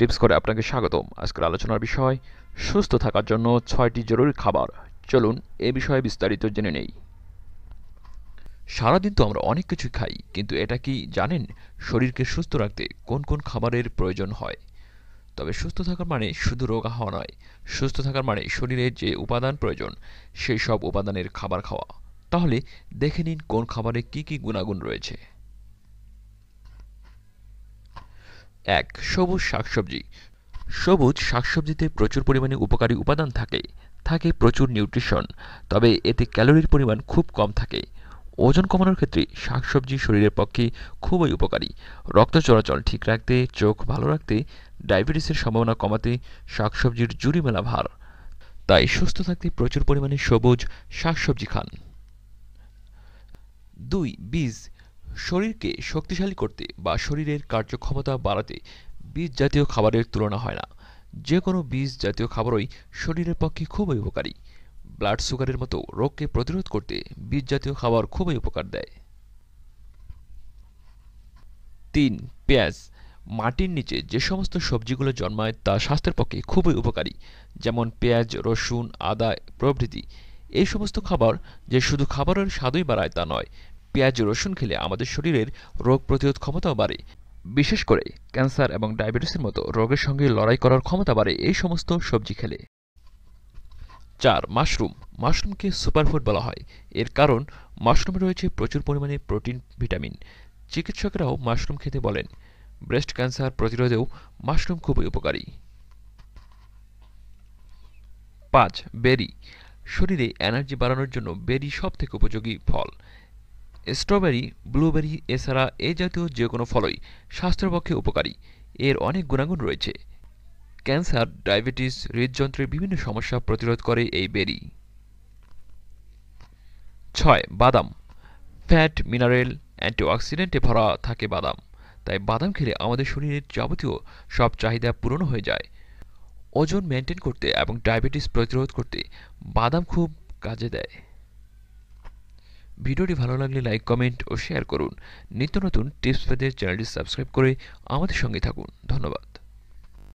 Tips করে আপনাকে স্বাগতম। আজকের আলোচনার বিষয়, সুস্থ থাকার জন্য ছয়টি জরুরি খাবার। চলুন এ বিষয়ে বিস্তারিত জেনে নেই। সারাদিন তো আমরা অনেক কিছু খাই, কিন্তু এটা কি জানেন? শরীরকে সুস্থ রাখতে কোন কোন খাবারের প্রয়োজন হয়? তবে সুস্থ থাকার মানে শুধু রোগা হওয়া নয়, সুস্থ থাকার মানে শরীরে যে উপাদান প্রয়োজন, সেই সব উপাদানের খাবার খাওয়া। তাহলে দেখে নিন কোন খাবারে কি কি গুণাগুণ রয়েছে। এক, সবুজ শাকসবজি। সবুজ শাকসবজিতে প্রচুর পরিমাণে উপকারী উপাদান থাকে। থাকে প্রচুর নিউট্রিশন, তবে এতে ক্যালোরির পরিমাণ খুব কম থাকে। ওজন কমানোর ক্ষেত্রে শাকসবজি শরীরের পক্ষে খুবই উপকারী। রক্ত চলাচল ঠিক রাখতে, চোখ ভালো রাখতে, ডায়াবেটিসের সম্ভাবনা কমাতে শাকসবজির জুড়ি মেলা ভার তাই সুস্থ থাকতে প্রচুর পরিমাণে সবুজ শাকসবজি খান। দুই, বীজ। শরীরকে শক্তিশালী করতে বা শরীরের কার্যক্ষমতা বাড়াতে বীজ জাতীয় খাবারের তুলনা হয় না। যে কোনো বীজ জাতীয় খাবারই শরীরের পক্ষে খুবই উপকারী। ব্লাড সুগারের মতো রোগকে প্রতিরোধ করতে বীজ জাতীয় খাবার খুবই উপকার দেয়। তিন, পেঁয়াজ। মাটির নিচে যে সমস্ত সবজিগুলো জন্মায় তা স্বাস্থ্যের পক্ষে খুবই উপকারী, যেমন পেঁয়াজ, রসুন, আদা প্রভৃতি। এই সমস্ত খাবার যে শুধু খাবারের স্বাদই বাড়ায় তা নয় পেঁয়াজ, রসুন খেলে আমাদের শরীরের রোগ প্রতিরোধ ক্ষমতাও বাড়ে। বিশেষ করে ক্যান্সার এবং ডায়াবেটিসের মতো রোগের সঙ্গে লড়াই করার ক্ষমতা বাড়ে এই সমস্ত সবজি খেলে। চার, মাশরুম। মাশরুমকে সুপারফুড বলা হয়। এর কারণ, মাশরুমে রয়েছে প্রচুর পরিমাণে প্রোটিন, ভিটামিন। চিকিৎসকেরাও মাশরুম খেতে বলেন। ব্রেস্ট ক্যান্সার প্রতিরোধেও মাশরুম খুবই উপকারী। পাঁচ, বেরি। শরীরে এনার্জি বাড়ানোর জন্য বেরি সব থেকে উপযোগী ফল। স্ট্রবেরি, ব্লুবেরি এছাড়া এ জাতীয় যে কোনো ফলই স্বাস্থ্যের পক্ষে উপকারী। এর অনেক গুণাগুণ রয়েছে। ক্যান্সার, ডায়াবেটিস, হৃদযন্ত্রের বিভিন্ন সমস্যা প্রতিরোধ করে এই বেরি। ছয়, বাদাম। ফ্যাট, মিনারেল, অ্যান্টিঅক্সিডেন্টে ভরা থাকে বাদাম। তাই বাদাম খেলে আমাদের শরীরের যাবতীয় সব চাহিদা পূরণ হয়ে যায়। ওজন মেনটেন করতে এবং ডায়াবেটিস প্রতিরোধ করতে বাদাম খুব কাজে দেয়। ভিডিওটি ভালো লাগলে লাইক, কমেন্ট ও শেয়ার করুন। নিত্য নতুন টিপস পেতে চ্যানেলটি সাবস্ক্রাইব করে আমাদের সঙ্গে থাকুন। ধন্যবাদ।